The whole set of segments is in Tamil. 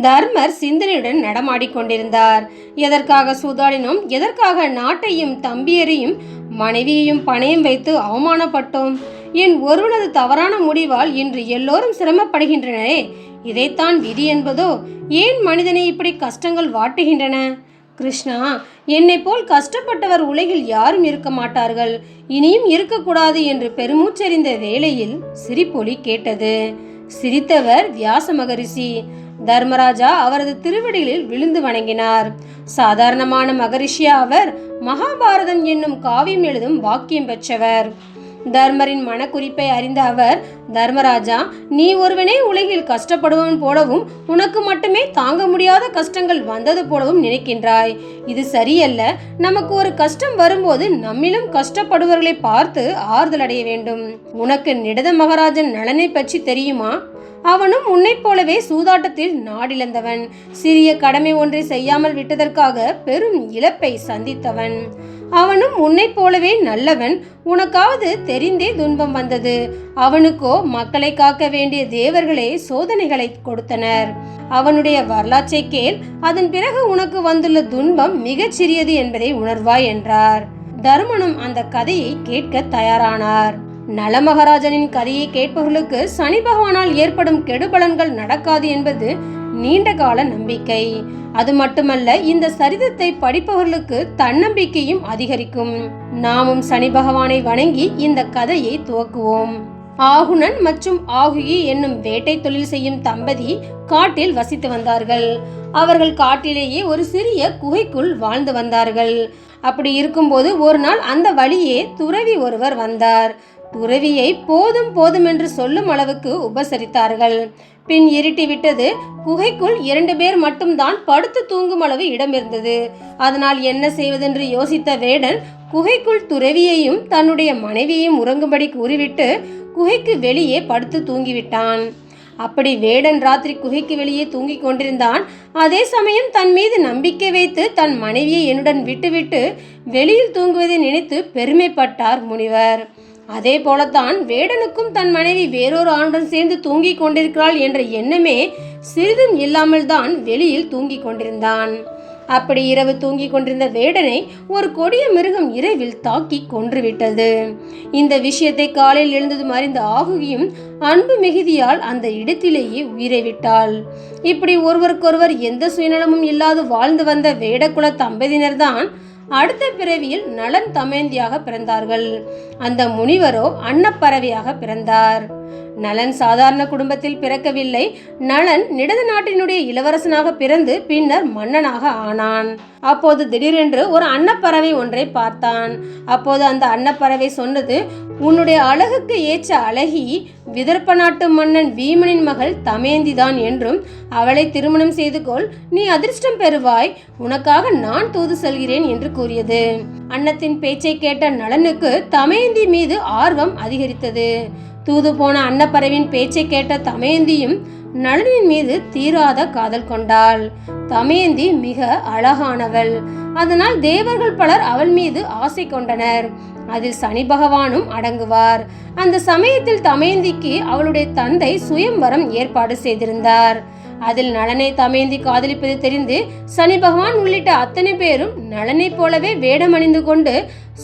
தர்மர் சிந்தனையுடன் நடமாடிக்கொண்டிருந்தார் எதற்காக சூதாடினோம்? எதற்காக நாட்டையும் தம்பியரையும் மனைவியையும் பணையம் வைத்து அவமானப்பட்டோம்? என் ஒருவனது தவறான முடிவால் இன்று எல்லோரும் சிரமப்படுகின்றனரே. இதைத்தான் விதி என்பதோ? ஏன் மனிதனை இப்படி கஷ்டங்கள் வாட்டுகின்றன? கிருஷ்ணா என்னை போல் கஷ்டப்பட்டவர் உலகில் யாரும் இருக்க மாட்டார்கள். இனியும் இருக்கக்கூடாது என்று பெருமூச்சறிந்த வேளையில் சிரிப்பொலி கேட்டது. சிரித்தவர் வியாச மகரிஷி. தர்மராஜா அவரது திருவடிகளில் விழுந்து வணங்கினார். சாதாரணமான மகரிஷியா அவர் மகாபாரதம் என்னும் காவியம் எழுதும் வாக்கியம் பெற்றவர். தர்மரின் மனக்குறிப்பை அறிந்த அவர் தர்மராஜா நீ ஒருவனே உலகில் கஷ்டப்படுவன் போலவும் உனக்கு மட்டுமே தாங்க முடியாத கஷ்டங்கள் வந்தது போலவும் நினைக்கின்றாய். இது சரியல்ல. நமக்கு ஒரு கஷ்டம் வரும்போது நம்மிலும் கஷ்டப்படுபவர்களை பார்த்து ஆறுதல் அடைய வேண்டும். உனக்கு நிடத மகாராஜன் நலனை பற்றி தெரியுமா? அவனும் உன்னைப் போலவே சூதாட்டத்தில் நாடிழந்தவன் சிறிய கடமை ஒன்றை செய்யாமல் விட்டதற்காக பெரும் இழப்பை சந்தித்தவன். அவனும் உன்னைப் போலவே நல்லவன். உனக்காவது தெரிந்தே துன்பம் வந்தது. அவனுக்கோ மக்களை காக்க வேண்டிய தேவர்களே சோதனைகளை கொடுத்தனர். அவனுடைய வரலாற்றை கேள். அதன் பிறகு உனக்கு வந்துள்ள துன்பம் மிகச் சிறியது என்பதை உணர்வாய் என்றார். தருமனும் அந்த கதையை கேட்க தயாரானார். நலமகாராஜனின் கதையை கேட்பவர்களுக்கு சனி பகவானால் ஏற்படும் கெடுபலன்கள் நடக்காது என்பது நீண்ட கால நம்பிக்கை. அது மட்டுமல்ல இந்த சரிதத்தை படிப்பவர்களுக்கு தன்னம்பிக்கையும் அதிகரிக்கும். நாமும் சனி பகவானை வணங்கி இந்த கதையை துவக்குவோம். ஆகுணன் மற்றும் ஆகுயி என்னும் வேட்டை தொழில் செய்யும் தம்பதி காட்டில் வசித்து வந்தார்கள். அவர்கள் காட்டிலேயே ஒரு சிறிய குகைக்குள் வாழ்ந்து வந்தார்கள். அப்படி இருக்கும்போது ஒரு நாள் அந்த வழியே துறவி ஒருவர் வந்தார். துறவியை போதும் போதும் என்று சொல்லும் அளவுக்கு உபசரித்தார்கள். பின் இருட்டி விட்டது குகைக்குள் இரண்டு பேர் மட்டும்தான் படுத்து தூங்கும் அளவு இடம் இருந்தது அதனால் என்ன செய்வதென்று யோசித்த வேடன் குகைக்குள் துறவியையும் தன்னுடைய மனைவியையும் உறங்கும்படி கூறிவிட்டு குகைக்கு வெளியே படுத்து தூங்கிவிட்டான். அப்படி வேடன் ராத்திரி குகைக்கு வெளியே தூங்கிக் கொண்டிருந்தான். அதே சமயம் தன் மீது நம்பிக்கை வைத்து தன் மனைவியை என்னுடன் விட்டுவிட்டு வெளியில் தூங்குவதை நினைத்து பெருமைப்பட்டார் முனிவர். அதே போலத்தான் வேடனுக்கும் தன் மனைவி வேறொரு ஆணுடன் சேர்ந்து தூங்கிக் கொண்டிருக்கிறாள் என்ற எண்ணமே சிறிதும் இல்லாமல் தான் வெளியில் தூங்கிக் கொண்டிருந்தான். அப்படி இரவு தூங்கிக் கொண்டிருந்த வேடனை ஒரு கொடிய மிருகம் இரவில் தாக்கி கொன்றுவிட்டது. இந்த விஷயத்தை காலையில் எழுந்ததும் அறிந்த ஆகுகியும் அன்பு மிகுதியால் அந்த இடத்திலேயே உயிரை விட்டாள். இப்படி ஒருவருக்கொருவர் எந்த சுயநலமும் இல்லாது வாழ்ந்து வந்த வேடக்குல தம்பதியினர்தான் அடுத்த பிறவியில் நலன் தமேந்தியாக பிறந்தார்கள். அந்த முனிவரோ அன்னப்பறவையாக பிறந்தார். நலன் சாதாரண குடும்பத்தில் பிறக்கவில்லை. நலன் நிடத நாட்டினுடைய இளவரசனாக பிறந்து பின்னர் மன்னனாக ஆனான். அப்போது திடீரென்று ஒரு அன்னப்பறவை ஒன்றை பார்த்தான். அப்போது அந்த அன்னப்பறவை சொன்னது உன்னுடைய அழகுக்கு ஏற்ற அழகி விதர்ப்ப நாட்டு மன்னன் வீமனின் மகள் தமேந்திதான் என்றும் அவளை திருமணம் செய்து கொள் நீ அதிர்ஷ்டம் பெறுவாய் உனக்காக நான் தூது செல்கிறேன் என்று கூறியது. அன்னத்தின் பேச்சை கேட்ட நலனுக்கு தமேந்தி மீது ஆர்வம் அதிகரித்தது. தூது போன அன்னப்பறவின் பேச்சை கேட்ட தமேந்தியும் நளனின் மீது தீராத காதல் கொண்டாள். தமேந்தி மிக அழகானவள். அதனால் தேவர்கள் பலர் அவள் மீது ஆசை கொண்டனர். அதில் சனி பகவானும் அடங்குவார். அந்த சமயத்தில் தமேந்திக்கு அவளுடைய தந்தை சுயம்வரம் ஏற்பாடு செய்திருந்தார். அதில் நளனை தமேந்தி காதலிப்பது தெரிந்து சனி பகவான் உள்ளிட்ட அத்தனை பேரும் நளனைப் போலவே வேடமணிந்து கொண்டு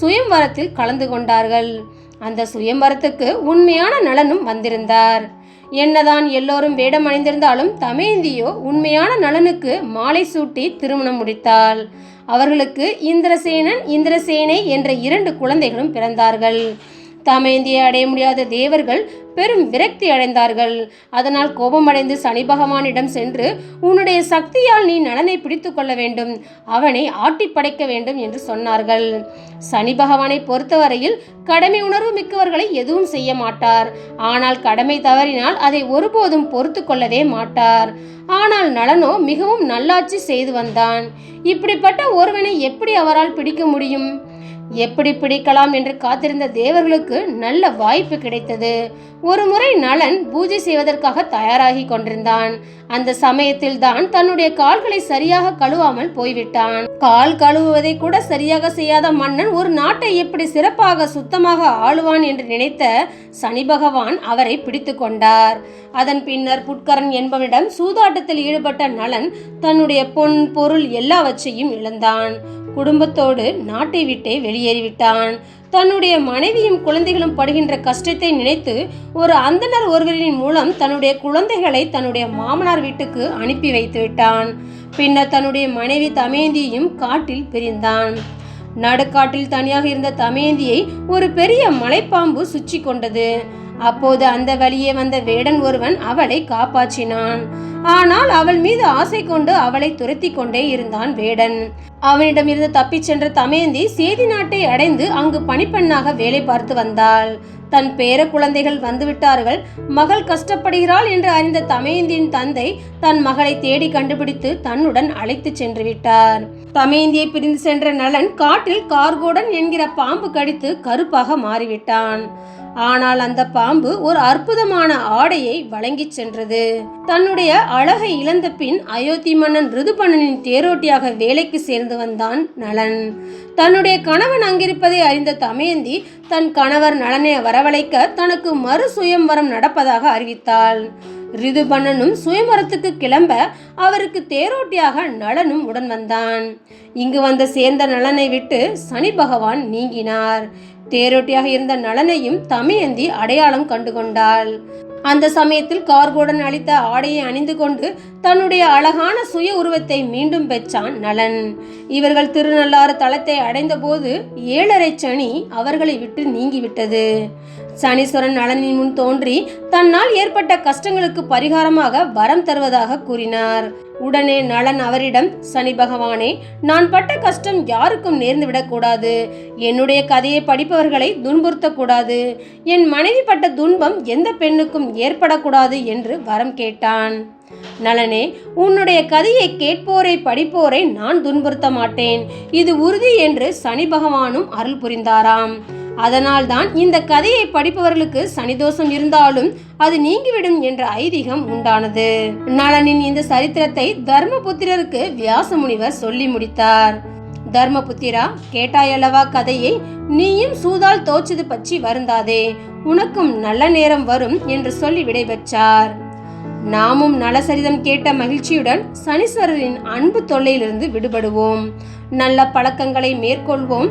சுயம்வரத்தில் கலந்து கொண்டார்கள். அந்த சுயம்பரத்துக்கு உண்மையான நலனும் வந்திருந்தார். என்னதான் எல்லோரும் வேடம் அணிந்திருந்தாலும் தமேந்தியோ உண்மையான நலனுக்கு மாலை சூட்டி திருமணம் முடித்தாள். அவர்களுக்கு இந்திரசேனன் இந்திரசேனை என்ற இரண்டு குழந்தைகளும் பிறந்தார்கள். தமேந்தியை அடைய முடியாத தேவர்கள் பெரும் விரக்தி அடைந்தார்கள். அதனால் கோபமடைந்து சனி பகவானிடம் சென்று உன்னுடைய சக்தியால் நீ நலனை பிடித்து கொள்ள வேண்டும். அவனை ஆட்டி படைக்க வேண்டும் என்று சொன்னார்கள். சனி பகவானை பொறுத்தவரையில் கடமை உணர்வு மிக்கவர்களை எதுவும் செய்ய மாட்டார். ஆனால் கடமை தவறினால் அதை ஒருபோதும் பொறுத்து கொள்ளவே மாட்டார். ஆனால் நலனோ மிகவும் நல்லாட்சி செய்து வந்தான். இப்படிப்பட்ட ஒருவனை எப்படி அவரால் பிடிக்க முடியும்? எப்படி பிடிக்கலாம் என்று காத்திருந்த தேவர்களுக்கு நல்ல வாய்ப்பு கிடைத்தது. ஒரு முறை நலன் பூஜை செய்வதற்காக தயாராகி கொண்டிருந்தான். அந்த சமயத்தில் தான் தன்னுடைய கால்களை சரியாக கழுவாமல் போய்விட்டான். கால் கழுவுவதை கூட சரியாக செய்யாத மன்னன் ஒரு நாட்டை எப்படி சிறப்பாக சுத்தமாக ஆளுவான் என்று நினைத்த சனி பகவான் அவரை பிடித்து கொண்டார். அதன் பின்னர் புட்கரன் என்பவனிடம் சூதாட்டத்தில் ஈடுபட்ட நலன் தன்னுடைய பொன் பொருள் எல்லாவற்றையும் இழந்தான். குடும்பத்தோடு நாட்டை விட்டே வெளியேறிவிட்டான் தன்னுடைய மனைவியும் குழந்தைகளும் படுகின்ற கஷ்டத்தை நினைத்து ஒரு அந்தனர் ஒருவரின் மூலம் தன்னுடைய குழந்தைகளை தன்னுடைய மாமனார் வீட்டுக்கு அனுப்பி வைத்து விட்டான் பின்னர் தன்னுடைய மனைவி தமேந்தியையும் காட்டில் பிரிந்தான். நடுக்காட்டில் தனியாக இருந்த தமேந்தியை ஒரு பெரிய மலைப்பாம்பு சுற்றி கொண்டது. அப்போது அந்த வழியே வந்த வேடன் ஒருவன் அவளை காப்பாற்றினான். ஆனால் அவள் மீது ஆசை கொண்டு அவளை துரத்தி கொண்டே இருந்தான் வேடன். அவனிடமிருந்து தப்பிச் சென்ற தமேந்தி சேதி நாட்டை அடைந்து அங்கு பணிப்பெண்ணாக வேலை பார்த்து வந்தாள். தன் பேர குழந்தைகள் வந்துவிட்டார்கள். மகள் கஷ்டப்படுகிறாள் என்று அறிந்த தமேந்தியின் தந்தை தன் மகளை தேடி கண்டுபிடித்து தன்னுடன் அழைத்து சென்று விட்டார். தமேந்தியை பிரிந்து சென்ற நலன் காட்டில் கார்கோடன் என்கிற பாம்பு கடித்து கருப்பாக மாறிவிட்டான். ஆனால் அந்த பாம்பு ஒரு அற்புதமான ஆடையை வழங்கிச் சென்றது. தன்னுடைய அழகை இழந்த பின் அயோத்தி மன்னன் ரிதுபணனின் தேரோட்டியாக வேலைக்கு சேர்ந்து வந்தான் நலன். தன்னுடைய கணவன் அங்கிருப்பதை அறிந்த தமயந்தி தன் கணவர் நலனை வரவழைக்க தனக்கு மறு சுயம்வரம் நடப்பதாக அறிவித்தாள். ரிதுபண்ணனும் சுயமரத்துக்கு கிளம்ப அவருக்கு தேரோட்டியாக நலனும் உடன் வந்தான். இங்கு வந்து சேர்ந்த நலனை விட்டு சனி பகவான் நீங்கினார். தேரோட்டியாக இருந்த நலனையும் தமியந்தி அடையாளம் கண்டு கொண்டாள். அந்த சமயத்தில் கார்கோடன் அளித்த ஆடையை அணிந்து கொண்டு தன்னுடைய அழகான சுய உருவத்தை மீண்டும் பெற்றான் நலன் இவர்கள் திருநள்ளாறு தளத்தை அடைந்தபோது ஏழரை சனி அவர்களை விட்டு நீங்கிவிட்டது. சனீஸ்வரன் நலனின் முன் தோன்றி தன்னால் ஏற்பட்ட கஷ்டங்களுக்கு பரிகாரமாக வரம் தருவதாக கூறினார். உடனே நலன் அவரிடம் சனி பகவானே நான் பட்ட கஷ்டம் யாருக்கும் நேர்ந்துவிடக் கூடாது என்னுடைய கதையை படிப்பவர்களை துன்புறுத்தக்கூடாது. என் மனைவி பட்ட துன்பம் எந்த பெண்ணுக்கும் ஏற்படக்கூடாது என்று வரம் கேட்டான். நலனே உன்னுடைய கதையை கேட்போரை படிப்போரை நான் துன்புறுத்த மாட்டேன். இது உறுதி என்று சனி பகவானும் அருள் புரிந்தாராம். அதனால்தான் இந்த கதையை படிப்பவர்களுக்கு சனிதோஷம் இருந்தாலும் அது நீங்கிவிடும் என்ற ஐதீகம் உண்டானது. நளனின் இந்த சரித்திரத்தை தர்மபுத்திரருக்கு வியாச முனிவர் சொல்லி முடித்தார். தர்மபுத்திரா கேட்டாயல்லவா கதையை நீயும் சூதால் தோச்சது பற்றி வருந்தாதே உனக்கும் நல்ல நேரம் வரும் என்று சொல்லி விடைபெற்றார். நாமும் நலசரிதம் கேட்ட மகிழ்ச்சியுடன் சனீஸ்வரரின் அன்பு தொல்லையிலிருந்து விடுபடுவோம். நல்ல பழக்கங்களை மேற்கொள்வோம்.